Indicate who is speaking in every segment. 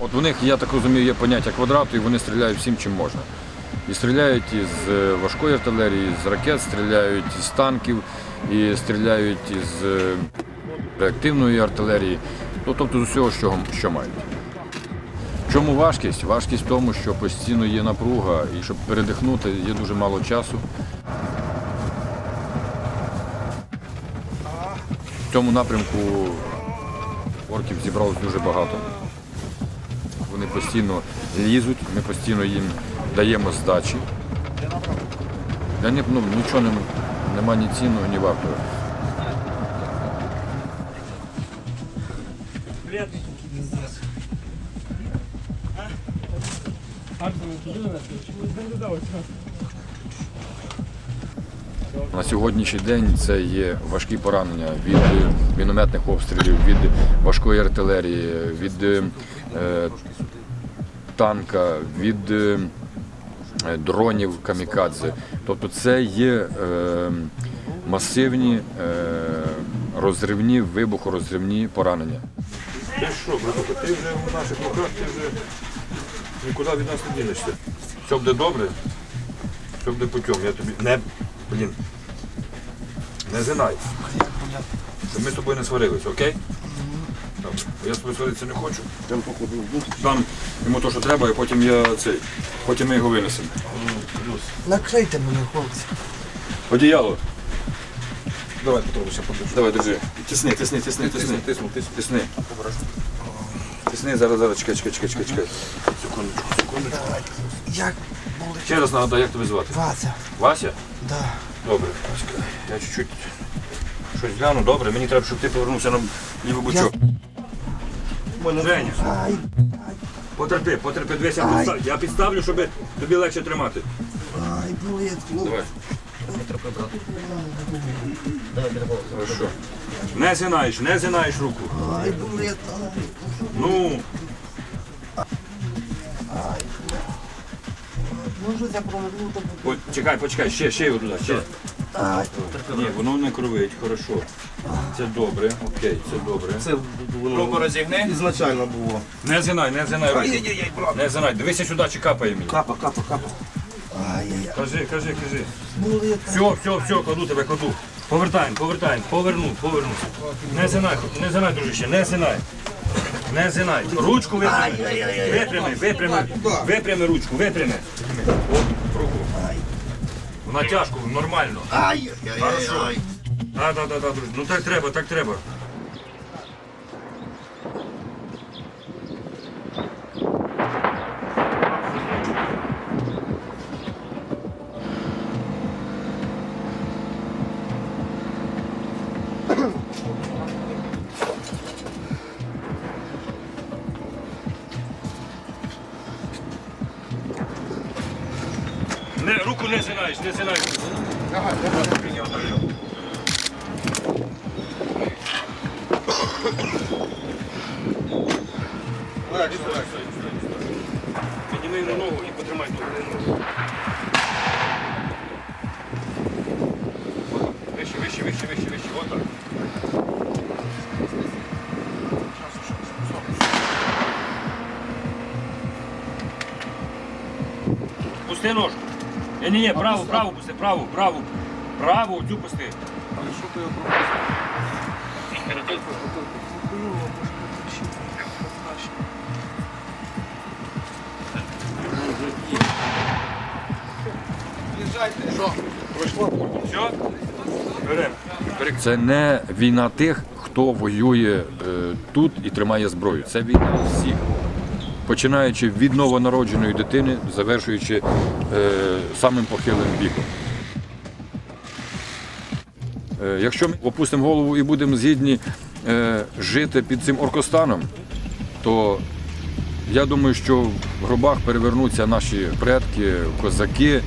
Speaker 1: От у них, я так розумію, є поняття квадрату, і вони стріляють всім, чим можна. І стріляють із е, важкої артилерії, з ракет, стріляють із танків, і стріляють із е, реактивної артилерії, ну, тобто з усього, що, що мають. Чому важкість? Важкість в тому, що постійно є напруга, і щоб передихнути, є дуже мало часу. В цьому напрямку орків зібралось дуже багато. Вони постійно лізуть, ми постійно їм даємо здачі. Для них ну, нічого не, нема ні цінного, ні вартого. На сьогоднішній день це є важкі поранення від е, мінометних обстрілів, від важкої артилерії, від е, е, танка, від е, е, дронів камікадзе. Тобто це є е, масивні е, розривні, вибухорозривні поранення.
Speaker 2: Ти що, братуха, ти вже в наших руках, ти вже нікуди від нас не дінешся. Все буде добре, все буде путем. Я тобі не, блін, не зинай. Щоб ми з тобою не сварилися, окей? Добре. Я з тобою сваритися не хочу. Дам йому те, що треба, і потім я цей, потім ми його винесемо.
Speaker 3: Накрийте мене, хлопці.
Speaker 2: Одіяло. Давай, Петрович, я подержу. Давай, держи. Тисни, тисни, тисни, тисни. Тисни, тисни, тисни. Зараз, зараз, чекай, чекай, чекай, чекай. Секундочку, секундочку.
Speaker 3: Як були
Speaker 2: Ще раз нагадай, як тебе звати?
Speaker 3: Вася?
Speaker 2: Вася?
Speaker 3: Да.
Speaker 2: Добре, Васька. Я чуть-чуть щось гляну, добре. Мені треба, щоб ти повернувся на лівий бочок. Женя,
Speaker 3: Ай,
Speaker 2: потерпи, потерпи, дивися, я підстав- я підставлю, щоб тобі легше тримати.
Speaker 3: ай, болить, хлопці.
Speaker 2: Давай. Хорошо. Не зинаєш, не зинаєш руку.
Speaker 3: Ай, болить, ай.
Speaker 2: Ну,
Speaker 3: Може я проверну,
Speaker 2: почекай, почекай, ще, ще його туди, ще. Ні, воно не кровить, хорошо. Це добре, окей, це добре.
Speaker 4: Це воно розігне. Ізначально було.
Speaker 2: Не зинай, не зинай руку. Не зинай, дивися сюди, чи капає мені.
Speaker 4: Капа, капа, капа.
Speaker 2: Кажи, кажи, кажи. Все, все, все, кладу тебе, кладу. Повертаємо, повертаємо, поверну, поверну. Не зинай, не зинай, дружище, не зинай. Не зинай. Ручку випрями. Випрями, випрями. Випрями ручку, випрями. Руку. Вона тяжко, нормально.
Speaker 3: Ай, ай, ай,
Speaker 2: Хорошо. Так, так, так, друзі. Ну так треба, так треба. Не, руку не зинаєш, не зинаєш. Підніми йому ногу і потримай тут. Вище, вище, вище, вище, вище. Отак. Пусти ножку. Ні, ні, ні, праву, праву пусти, праву, праву. Праву, цю пусти. Все? Беремо.
Speaker 1: Це не війна тих, хто воює е, тут і тримає зброю. Це війна всіх. Починаючи від новонародженої дитини, завершуючи е, самим похилим віком. Е, якщо ми опустимо голову і будемо згідні е, жити під цим оркостаном, то я думаю, що в гробах перевернуться наші предки, козаки.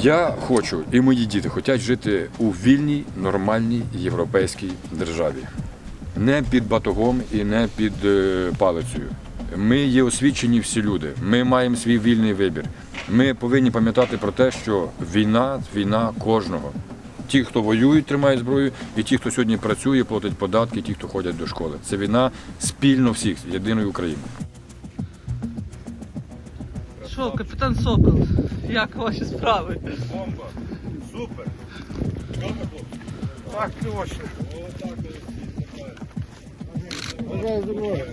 Speaker 1: Я хочу, і мої діти хочуть жити у вільній, нормальній європейській державі. Не під батогом і не під е, палицею. Ми є освічені всі люди. Ми маємо свій вільний вибір. Ми повинні пам'ятати про те, що війна війна кожного. Ті, хто воюють, тримають зброю, і ті, хто сьогодні працює, платить податки, ті, хто ходять до школи. Це війна спільно всіх, єдиної України.
Speaker 5: Що, капітан Сокол, як ваші справи? Бомба. Супер.
Speaker 4: Так точно.
Speaker 6: Бажаю здоров'я.